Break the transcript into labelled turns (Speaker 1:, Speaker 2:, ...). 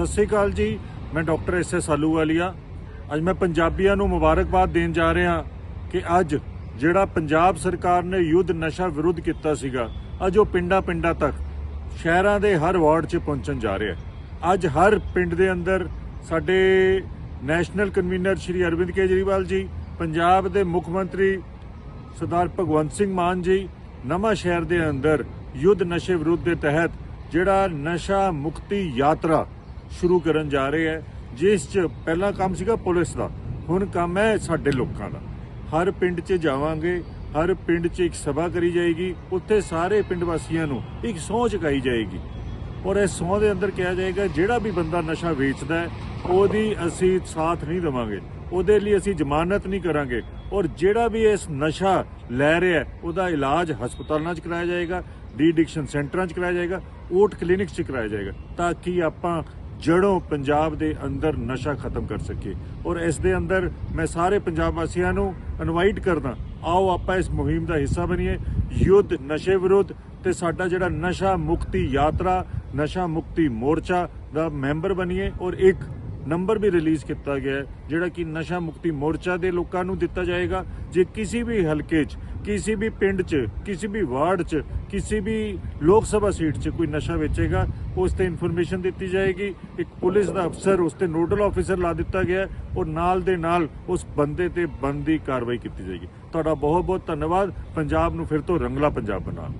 Speaker 1: ਸਤਿ ਸ੍ਰੀ ਅਕਾਲ ਜੀ। ਮੈਂ doctor S S Ahluwalia. ਅੱਜ ਮੈਂ ਪੰਜਾਬੀਆਂ ਨੂੰ ਮੁਬਾਰਕਬਾਦ ਦੇਣ ਜਾ ਰਿਹਾ ਕਿ ਅੱਜ ਜਿਹੜਾ ਪੰਜਾਬ ਸਰਕਾਰ ਨੇ ਯੁੱਧ ਨਸ਼ਾ ਵਿਰੁੱਧ ਕੀਤਾ ਸੀਗਾ, ਅੱਜ ਉਹ ਪਿੰਡਾਂ ਪਿੰਡਾਂ ਤੱਕ, ਸ਼ਹਿਰਾਂ ਦੇ ਹਰ ਵਾਰਡ 'ਚ ਪਹੁੰਚਣ ਜਾ ਰਿਹਾ ਅੱਜ ਹਰ ਪਿੰਡ ਦੇ ਅੰਦਰ ਸਾਡੇ ਨੈਸ਼ਨਲ ਕਨਵੀਨਰ ਸ਼੍ਰੀ ਅਰਵਿੰਦ ਕੇਜਰੀਵਾਲ ਜੀ, ਪੰਜਾਬ ਦੇ ਮੁੱਖ ਮੰਤਰੀ ਸਰਦਾਰ ਭਗਵੰਤ ਸਿੰਘ ਮਾਨ ਜੀ, ਨਵਾਂ ਸ਼ਹਿਰ ਦੇ ਅੰਦਰ ਯੁੱਧ ਨਸ਼ੇ ਵਿਰੁੱਧ ਦੇ ਤਹਿਤ ਜਿਹੜਾ ਨਸ਼ਾ ਮੁਕਤੀ ਯਾਤਰਾ ਸ਼ੁਰੂ ਕਰਨ ਜਾ ਰਹੇ ਹੈ, ਜਿਸ 'ਚ ਪਹਿਲਾ ਕੰਮ ਸੀਗਾ ਪੁਲਿਸ ਦਾ। ਹੁਣ ਕੰਮ ਹੈ ਸਾਡੇ ਲੋਕਾਂ ਦਾ। ਹਰ ਪਿੰਡ 'ਚ ਜਾਵਾਂਗੇ, ਹਰ ਪਿੰਡ 'ਚ ਇੱਕ ਸਭਾ ਕਰੀ ਜਾਏਗੀ, ਉੱਥੇ ਸਾਰੇ ਪਿੰਡ ਵਾਸੀਆਂ ਨੂੰ ਇੱਕ ਸਹੁੰ ਚੁਕਾਈ ਜਾਏਗੀ। ਔਰ ਇਸ ਸਹੁੰ ਦੇ ਅੰਦਰ ਕਿਹਾ ਜਾਏਗਾ, ਜਿਹੜਾ ਵੀ ਬੰਦਾ ਨਸ਼ਾ ਵੇਚਦਾ ਹੈ, ਉਹਦੀ ਅਸੀਂ ਸਾਥ ਨਹੀਂ ਦੇਵਾਂਗੇ। ਉਹਦੇ ਲਈ ਅਸੀਂ ਜ਼ਮਾਨਤ ਨਹੀਂ ਕਰਾਂਗੇ। ਔਰ ਜਿਹੜਾ ਵੀ ਇਸ ਨਸ਼ਾ ਲੈ ਰਿਹਾ ਉਹਦਾ ਇਲਾਜ ਹਸਪਤਾਲਾਂ 'ਚ ਕਰਾਇਆ ਜਾਏਗਾ ਡੀ ਐਡਿਕਸ਼ਨ ਸੈਂਟਰਾਂ 'ਚ ਕਰਾਇਆ ਜਾਏਗਾ ਓਟ ਕਲੀਨਿਕਸ 'ਚ ਕਰਾਇਆ ਜਾਏਗਾ, ਤਾਂ ਕਿ ਆਪਾਂ ਜੜੋਂ ਪੰਜਾਬ ਦੇ ਅੰਦਰ ਨਸ਼ਾ ਖਤਮ ਕਰ ਸਕੀਏ ਔਰ ਇਸ ਦੇ ਅੰਦਰ ਮੈਂ ਸਾਰੇ ਪੰਜਾਬ ਵਾਸੀਆਂ ਨੂੰ ਇਨਵਾਈਟ ਕਰਦਾ, ਆਓ ਆਪਾਂ ਇਸ ਮੁਹਿੰਮ ਦਾ ਹਿੱਸਾ ਬਣੀਏ। ਯੁੱਧ, ਨਸ਼ੇ ਵਿਰੁੱਧ ਤੇ ਸਾਡਾ ਜਿਹੜਾ ਨਸ਼ਾ ਮੁਕਤੀ ਯਾਤਰਾ, ਨਸ਼ਾ ਮੁਕਤੀ ਮੋਰਚਾ ਦਾ ਮੈਂਬਰ ਬਣੀਏ। ਔਰ ਇੱਕ ਨੰਬਰ ਵੀ ਰਿਲੀਜ਼ ਕੀਤਾ ਗਿਆ ਹੈ, ਜਿਹੜਾ ਕਿ ਨਸ਼ਾ ਮੁਕਤੀ ਮੋਰਚਾ ਦੇ ਲੋਕਾਂ ਨੂੰ ਦਿੱਤਾ ਜਾਏਗਾ। ਜੇ ਕਿਸੇ ਵੀ ਹਲਕੇ 'ਚ, ਕਿਸੇ ਵੀ ਪਿੰਡ 'ਚ, ਕਿਸੇ ਵੀ ਵਾਰਡ 'ਚ ਕਿਸੇ ਵੀ ਲੋਕ ਸਭਾ ਸੀਟ 'ਚ ਕੋਈ ਨਸ਼ਾ ਵੇਚੇਗਾ, ਉਸ ਤੇ ਇਨਫੋਰਮੇਸ਼ਨ ਦਿੱਤੀ ਜਾਏਗੀ। ਇੱਕ ਪੁਲਿਸ ਦਾ ਅਫਸਰ ਉਸ ਤੇ ਨੋਡਲ ਆਫੀਸਰ ਲਾ ਦਿੱਤਾ ਗਿਆ ਔਰ ਨਾਲ ਦੇ ਨਾਲ ਉਸ ਬੰਦੇ ਤੇ ਬੰਦੀ ਕਾਰਵਾਈ ਕੀਤੀ ਜਾਏਗੀ। ਤੁਹਾਡਾ ਬਹੁਤ ਬਹੁਤ ਧੰਨਵਾਦ। ਪੰਜਾਬ ਨੂੰ ਫਿਰ ਤੋਂ ਰੰਗਲਾ ਪੰਜਾਬ ਬਣਾਉਣ